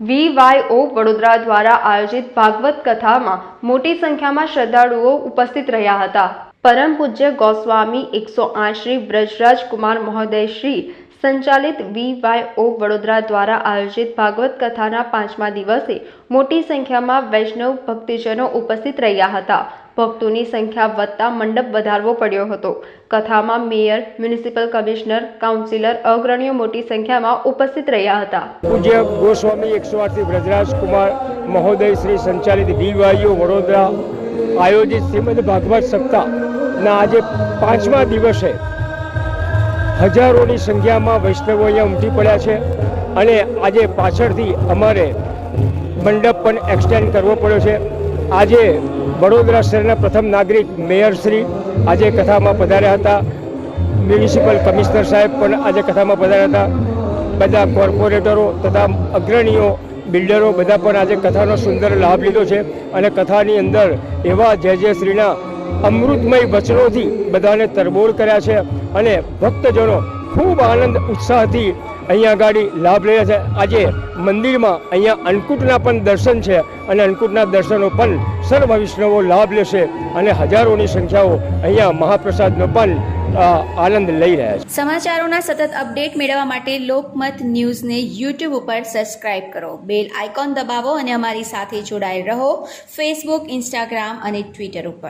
વીવાયઓ વડોદરા દ્વારા આયોજિત ભાગવત કથામાં મોટી સંખ્યામાં શ્રદ્ધાળુઓ ઉપસ્થિત રહ્યા હતા. પરમ પૂજ્ય ગોસ્વામી એકસો આઠ શ્રી બ્રજરાજ કુમાર મહોદય શ્રી સંચાલિત વીવાયઓ વડોદરા દ્વારા આયોજિત ભાગવત કથાના પાંચમા દિવસે મોટી સંખ્યામાં વૈષ્ણવ ભક્તિજનો ઉપસ્થિત રહ્યા હતા. ભક્તોની સંખ્યા વધતા મંડપ વધારવો પડ્યો હતો. કથામાં મેયર, મ્યુનિસિપલ કમિશનર, કાઉન્સિલર અગ્રણીઓ મોટી સંખ્યામાં ઉપસ્થિત રહ્યા હતા. પૂજ્ય ગોસ્વામી એકસો આઠથી બ્રજરાજ કુમાર મહોદય શ્રી સંચાલિત વીવાયઓ વડોદરા આયોજિત શ્રીમદ ભાગવત સપ્તાહના આજે પાંચમા દિવસે હજારોની સંખ્યામાં વૈષ્ણવો અહીંયા ઉમટી પડ્યા છે અને આજે પાછળથી અમારે મંડપ પણ એક્સટેન્ડ કરવો પડ્યો છે. આજે વડોદરા શહેરના પ્રથમ નાગરિક મેયરશ્રી આજે કથામાં પધાર્યા હતા. મ્યુનિસિપલ કમિશનર સાહેબ પણ આજે કથામાં પધાર્યા હતા. બધા કોર્પોરેટરો તથા અગ્રણીઓ, બિલ્ડરો બધા પણ આજે કથાનો સુંદર લાભ લીધો છે અને કથાની અંદર એવા જય જયશ્રીના અમૃતમય વચનોથી બધાને તરબોળ કર્યા છે. અને ભક્તજનો ખૂબ આનંદ, ઉત્સાહથી અહીંયા ગાડી લાભ રહ્યા છે. આજે મંદિરમાં અહીંયા અન્નકૂટના પણ દર્શન છે અને અન્નકૂટના દર્શનો પણ સર્વ વૈષ્ણવો લાભ લેશે અને હજારોની સંખ્યાઓ અહીંયા મહાપ્રસાદનો પણ આનંદ લઈ રહ્યા છે. સમાચારોના સતત અપડેટ મેળવવા માટે લોકમત ન્યૂઝને યુટ્યુબ ઉપર સબસ્ક્રાઇબ કરો. બેલ આઇકોન દબાવો અને અમારી સાથે જોડાયેલ રહો. ફેસબુક ઇન્સ્ટાગ્રામ અને ટ્વિટર ઉપર.